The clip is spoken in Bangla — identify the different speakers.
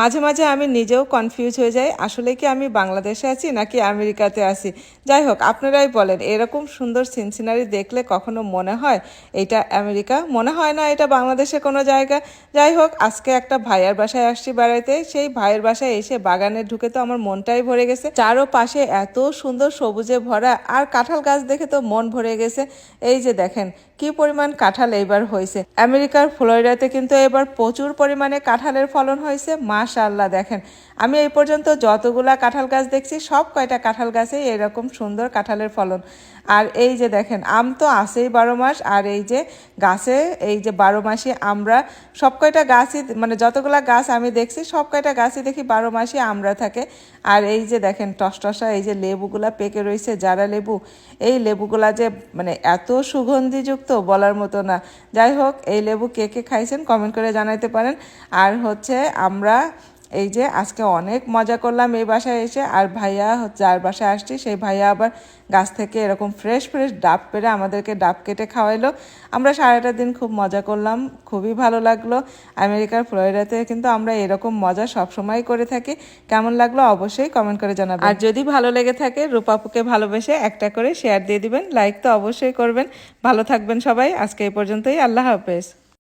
Speaker 1: মাঝে মাঝে আমি নিজেও কনফিউজ হয়ে যাই, আসলে কি আমি বাংলাদেশে আছি নাকি আমেরিকাতে আছি? যাই হোক, আপনারাই বলেন, এরকম সুন্দর সিনসিনারি দেখলে কখনো মনে হয় এটা আমেরিকা? মনে হয় না এটা বাংলাদেশে কোনো জায়গা? যাই হোক, আজকে একটা ভাইয়ার বাসায় আসছি বেড়াইতে, সেই ভাইয়ের বাসায় এসে বাগানে ঢুকে তো আমার মনটাই ভরে গেছে। চারো পাশে এত সুন্দর সবুজে ভরা, আর কাঁঠাল গাছ দেখে তো মন ভরে গেছে। এই যে দেখেন, কি পরিমাণ কাঁঠাল এইবার হয়েছে। আমেরিকার ফ্লোরিডাতে কিন্তু এবার প্রচুর পরিমাণে কাঁঠালের ফলন হয়েছে মাশাআল্লাহ, দেখেন। আমি এই পর্যন্ত যতগুলা কাঁঠাল গাছ দেখছি, সব কয়টা কাঁঠাল গাছে এরকম সুন্দর কাঁঠালের ফলন। আর এই যে দেখেন, আম তো আসেই বারো মাস, আর এই যে গাছে, এই যে বারো মাসে আমরা সব কয়টা গাছই মানে যতগুলা গাছ আমি দেখছি, সব কয়টা গাছই দেখি বারো মাসে আমরা থাকে। আর এই যে দেখেন, টসটসা, এই যে লেবুগুলা পেকে রয়েছে যারা লেবু, এই লেবুগুলা যে মানে এত সুগন্ধিযুক্ত বলার মতো না। যাই হোক, এই লেবু কে কে খাইছেন কমেন্ট করে জানাইতে পারেন। আর হচ্ছে আমরা এই যে আজকে অনেক মজা করলাম এই বাসায় এসে, আর ভাইয়া যার বাসায় আসছি, সেই ভাইয়া আবার গাছ থেকে এরকম ফ্রেশ ফ্রেশ ডাব পেরে আমাদেরকে ডাব কেটে খাওয়াইলো। আমরা সারাটা দিন খুব মজা করলাম, খুবই ভালো লাগল। আমেরিকার ফ্লোরিডাতে কিন্তু আমরা এরকম মজা সবসময় করে থাকি। কেমন লাগল অবশ্যই কমেন্ট করে জানাবেন। আর যদি ভালো লেগে থাকে, রূপাপুকে ভালোবেসে একটা করে শেয়ার দিয়ে দিবেন। লাইক তো অবশ্যই করবেন। ভালো থাকবেন সবাই। আজকে এই পর্যন্তই। আল্লাহ হাফেজ।